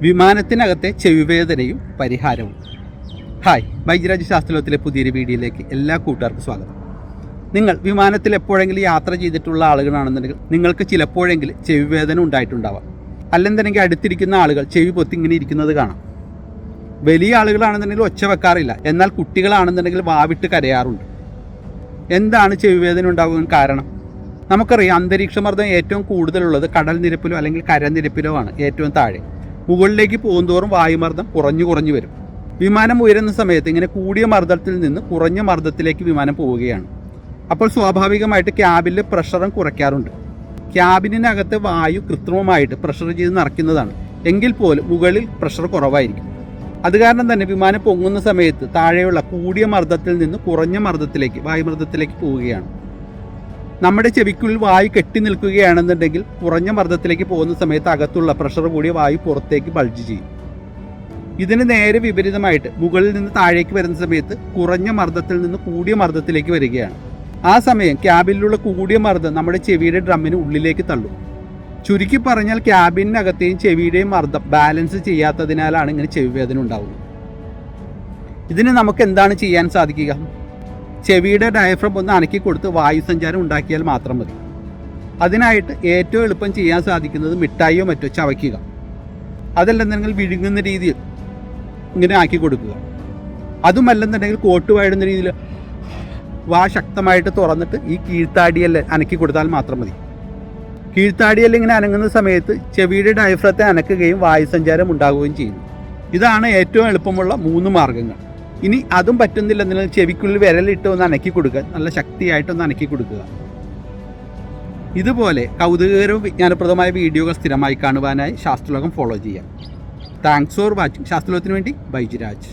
വിമാനത്തിനകത്തെ ചെവിവേദനയും പരിഹാരവും. ഹായ് വൈദ്യരാജ് ശാസ്ത്രലോകത്തിലെ പുതിയൊരു വീഡിയോയിലേക്ക് എല്ലാ കൂട്ടുകാർക്കും സ്വാഗതം. നിങ്ങൾ വിമാനത്തിൽ എപ്പോഴെങ്കിലും യാത്ര ചെയ്തിട്ടുള്ള ആളുകളാണെന്നുണ്ടെങ്കിൽ നിങ്ങൾക്ക് ചിലപ്പോഴെങ്കിലും ചെവിവേദന ഉണ്ടായിട്ടുണ്ടാവാം. അല്ലെന്നുണ്ടെങ്കിൽ അടുത്തിരിക്കുന്ന ആളുകൾ ചെവി പൊത്തി ഇങ്ങനെ ഇരിക്കുന്നത് കാണാം. വലിയ ആളുകളാണെന്നുണ്ടെങ്കിൽ ഒച്ച വെക്കാറില്ല. എന്നാൽ കുട്ടികളാണെന്നുണ്ടെങ്കിൽ വാവിട്ട് കരയാറുണ്ട്. എന്താണ് ചെവിവേദന ഉണ്ടാകുവാൻ കാരണം? നമുക്കറിയാം അന്തരീക്ഷമർദ്ദം ഏറ്റവും കൂടുതലുള്ളത് കടൽ നിരപ്പിലോ അല്ലെങ്കിൽ കരനിരപ്പിലോ ആണ് ഏറ്റവും താഴെ. മുകളിലേക്ക് പോകുന്തോറും വായുമർദ്ദം കുറഞ്ഞു കുറഞ്ഞു വരും. വിമാനം ഉയരുന്ന സമയത്ത് ഇങ്ങനെ കൂടിയ മർദ്ദത്തിൽ നിന്ന് കുറഞ്ഞ മർദ്ദത്തിലേക്ക് വിമാനം പോവുകയാണ്. അപ്പോൾ സ്വാഭാവികമായിട്ട് ക്യാബിലെ പ്രഷറും കുറയ്ക്കാറുണ്ട്. ക്യാബിനകത്ത് വായു കൃത്രിമമായിട്ട് പ്രഷർ ചെയ്ത് നിറയ്ക്കുന്നതാണ്. എങ്കിൽ പോലും മുകളിൽ പ്രഷർ കുറവായിരിക്കും. അത് കാരണം തന്നെ വിമാനം പൊങ്ങുന്ന സമയത്ത് താഴെയുള്ള കൂടിയ മർദ്ദത്തിൽ നിന്ന് കുറഞ്ഞ മർദ്ദത്തിലേക്ക് വായുമർദ്ദത്തിലേക്ക് പോവുകയാണ്. നമ്മുടെ ചെവിക്കുള്ളിൽ വായു കെട്ടി നിൽക്കുകയാണെന്നുണ്ടെങ്കിൽ കുറഞ്ഞ മർദ്ദത്തിലേക്ക് പോകുന്ന സമയത്ത് അകത്തുള്ള പ്രഷർ കൂടി വായു പുറത്തേക്ക് ബൾജ് ചെയ്യും. ഇതിന് നേരെ വിപരീതമായിട്ട് മുകളിൽ നിന്ന് താഴേക്ക് വരുന്ന സമയത്ത് കുറഞ്ഞ മർദ്ദത്തിൽ നിന്ന് കൂടിയ മർദ്ദത്തിലേക്ക് വരികയാണ്. ആ സമയം ക്യാബിലുള്ള കൂടിയ മർദ്ദം നമ്മുടെ ചെവിയുടെ ഡ്രമ്മിന് ഉള്ളിലേക്ക് തള്ളും. ചുരുക്കി പറഞ്ഞാൽ ക്യാബിനകത്തെയും ചെവിയുടെയും മർദ്ദം ബാലൻസ് ചെയ്യാത്തതിനാലാണ് ഇങ്ങനെ ചെവിവേദന ഉണ്ടാവുന്നത്. ഇതിന് നമുക്ക് എന്താണ് ചെയ്യാൻ സാധിക്കുക? ചെവിയുടെ ഡയഫ്രം ഒന്ന് അനക്കി കൊടുത്ത് വായു സഞ്ചാരം ഉണ്ടാക്കിയാൽ മാത്രം മതി. അതിനായിട്ട് ഏറ്റവും എളുപ്പം ചെയ്യാൻ സാധിക്കുന്നത് മിഠായിയോ മറ്റോ ചവയ്ക്കുക. അതല്ലെന്നുണ്ടെങ്കിൽ വിഴുങ്ങുന്ന രീതിയിൽ ഇങ്ങനെ ആക്കി കൊടുക്കുക. അതുമല്ലെന്നുണ്ടെങ്കിൽ കോട്ട് വാഴുന്ന രീതിയിൽ വാ ശക്തമായിട്ട് തുറന്നിട്ട് ഈ കീഴ്ത്താടിയെല്ലാം അനക്കി കൊടുത്താൽ മാത്രം മതി. കീഴ്ത്താടിയെല്ലാം ഇങ്ങനെ അനങ്ങുന്ന സമയത്ത് ചെവിയുടെ ഡയഫ്രത്തെ അനക്കുകയും വായുസഞ്ചാരം ഉണ്ടാകുകയും ചെയ്യുന്നു. ഇതാണ് ഏറ്റവും എളുപ്പമുള്ള മൂന്ന് മാർഗങ്ങൾ. ഇനി അതും പറ്റുന്നില്ല നിങ്ങൾ ചെവിക്കുള്ളിൽ വിരലിട്ട് ഒന്ന് അനക്കി കൊടുക്കുക. നല്ല ശക്തിയായിട്ടൊന്ന് അനക്കി കൊടുക്കുക. ഇതുപോലെ കൗതുകകരവും വിജ്ഞാനപ്രദമായ വീഡിയോകൾ സ്ഥിരമായി കാണുവാനായി ശാസ്ത്രലോകം ഫോളോ ചെയ്യാം താങ്ക്സ് ഫോർ വാച്ചിങ്. ശാസ്ത്രലോകത്തിന് വേണ്ടി ബൈജിരാജ്.